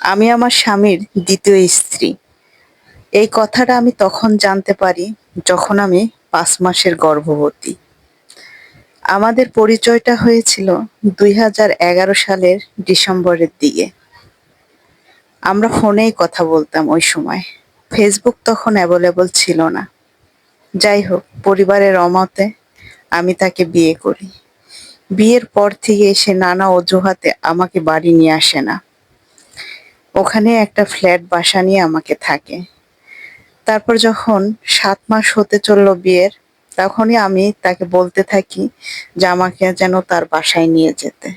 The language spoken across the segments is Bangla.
আমি আমার স্বামীর দ্বিতীয় স্ত্রী। এই কথাটা আমি তখন জানতে পারি যখন আমি পাঁচ মাসের গর্ভবতী। আমাদের পরিচয়টা হয়েছিল দুই হাজার এগারো সালের ডিসেম্বরের দিকে। আমরা ফোনেই কথা বলতাম ওই সময়। ফেসবুক তখন অ্যাভেলেবল ছিল না। যাই হোক, পরিবারের অমতে আমি তাকে বিয়ে করি। বিয়ের পর থেকে সে নানা অজুহাতে আমাকে বাড়ি নিয়ে আসে না। ওখানে একটা ফ্ল্যাট বাসা নিয়ে আমাকে থাকে। তারপর যখন সাত মাস হতে চলল বিয়ের, তখনই আমি তাকে বলতে থাকি যে আমাকে যেন তার বাসায় নিয়ে যেতে।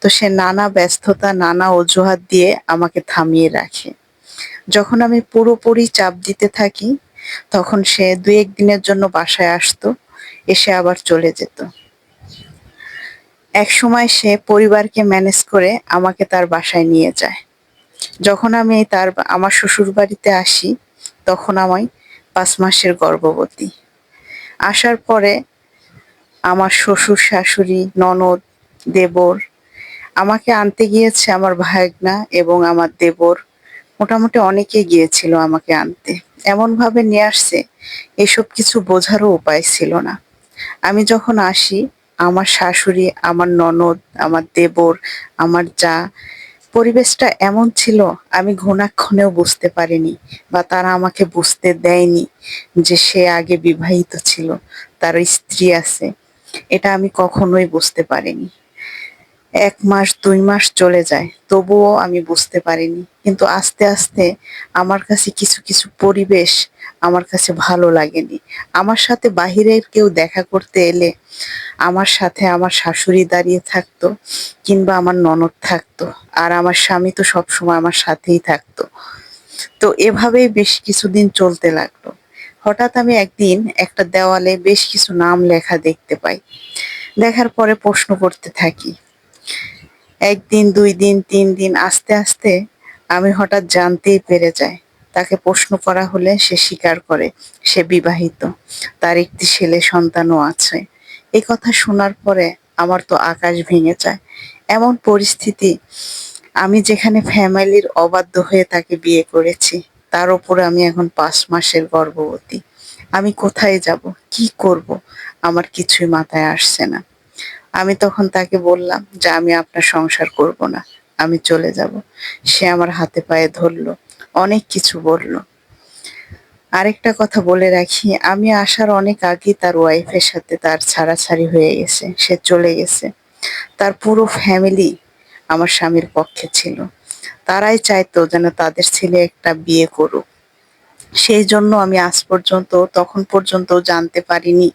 তো সে নানা ব্যস্ততা, নানা অজুহাত দিয়ে আমাকে থামিয়ে রাখে। যখন আমি পুরোপুরি চাপ দিতে থাকি, তখন সে দু এক দিনের জন্য বাসায় আসতো, এসে আবার চলে যেত। এক সময় সে পরিবারকে ম্যানেজ করে আমাকে তার বাসায় নিয়ে যায়। যখন আমি তার, আমার শ্বশুর বাড়িতে আসি, তখন আমি পাঁচ মাসের গর্ভবতী। আসার পরে আমার শ্বশুর, শাশুড়ি, ননদ, দেবর আমাকে আনতে গিয়েছে আমার ভাগনা এবং আমার দেবর। মোটামুটি অনেকে গিয়েছিল আমাকে আনতে। এমনভাবে নিয়ে আসছে, এসব কিছু বোঝারও উপায় ছিল না। আমি যখন আসি, আমার শাশুড়ি, আমার ননদ, আমার দেবর, আমার যা পরিবেশটা এমন ছিল, আমি ঘুণাক্ষণেও বুঝতে পারিনি বা তারা আমাকে বুঝতে দেয়নি যে সে আগে বিবাহিত ছিল, তার স্ত্রী আছে। এটা আমি কখনোই বুঝতে পারিনি। এক মাস, দুই মাস চলে যায়, তবুও আমি বুঝতে পারিনি কিন্তু আস্তে আস্তে আমার কাছে কিছু কিছু পরিবেশ আমার কাছে ভালো লাগেনি। আমার সাথে বাহিরের কেউ দেখা করতে এলে আমার সাথে আমার শাশুড়ি দাঁড়িয়ে থাকতো কিংবা আমার ননদ থাকতো আর আমার স্বামী তো সবসময় আমার সাথেই থাকতো। তো এভাবেই বেশ কিছুদিন চলতে লাগল। হঠাৎ আমি একদিন একটা দেওয়ালে বেশ কিছু নাম লেখা দেখতে পাই। দেখার পরে প্রশ্ন করতে থাকি। একদিন, দুই দিন, তিন দিন আস্তে আস্তে আমি হঠাৎ জানতেই পেরে যাই। তাকে প্রশ্ন করা হলে সে স্বীকার করে, সে বিবাহিত। তার একটি ছেলে সন্তানও আছে। এই কথা শোনার পরে আমার তো আকাশ ভেঙে যায়। এমন পরিস্থিতি, আমি যেখানে ফ্যামিলির অবাধ্য হয়ে তাকে বিয়ে করেছি, তার উপরে আমি এখন পাঁচ মাসের গর্ভবতী। আমি কোথায় যাব? কি করব? আমার কিছুই মাথায় আসছে না। আমি তখন তাকে বললাম যে, আমি আপনার সংসার করব না। আমি চলে যাব। সে আমার হাতে পায়ে ধরলো, অনেক কিছু বলল। আরেকটা কথা বলে রাখি, আমি আসার অনেক আগে তার ওয়াইফের সাথে তার ছাড়াছাড়ি হয়ে গেছে, সে চলে গেছে। তার পুরো ফ্যামিলি আমার স্বামীর পক্ষে ছিল। তারাই চাইতো যেন তাদের ছেলে একটা বিয়ে করুক। সেই জন্য আমি আজ পর্যন্ত, তখন পর্যন্ত জানতে পারিনি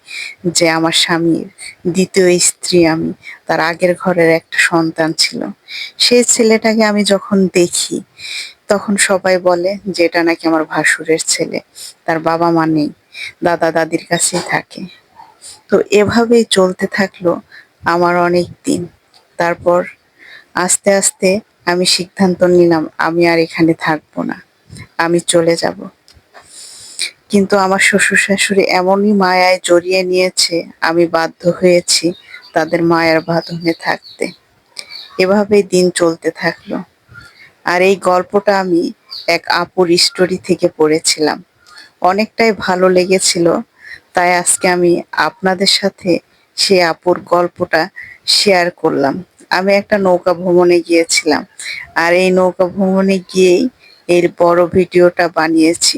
যে আমার স্বামীর দ্বিতীয় স্ত্রী আমি, তার আগের ঘরের একটা সন্তান ছিল। সেই ছেলেটাকে আমি যখন দেখি, তখন সবাই বলে যে এটা নাকি আমার ভাসুরের ছেলে, তার বাবা মা নেই, দাদা দাদির কাছেই থাকে। তো এভাবেই চলতে থাকল আমার অনেক দিন। তারপর আস্তে আস্তে আমি সিদ্ধান্ত নিলাম, আমি আর এখানে থাকব না, আমি চলে যাব। কিন্তু আমার শ্বশুর শাশুড়ি এমনই মায়ায় জড়িয়ে নিয়েছে, আমি বাধ্য হয়েছি তাদের মায়ের বাঁধনে থাকতে। এভাবেই দিন চলতে থাকল। আর এই গল্পটা আমি এক আপুর স্টোরি থেকে পড়েছিলাম। অনেকটাই ভালো লেগেছিল, তাই আজকে আমি আপনাদের সাথে সে আপুর গল্পটা শেয়ার করলাম। আমি একটা নৌকা ভ্রমণে গিয়েছিলাম, আর এই নৌকা ভ্রমণে গিয়েই এর বড় ভিডিওটা বানিয়েছি।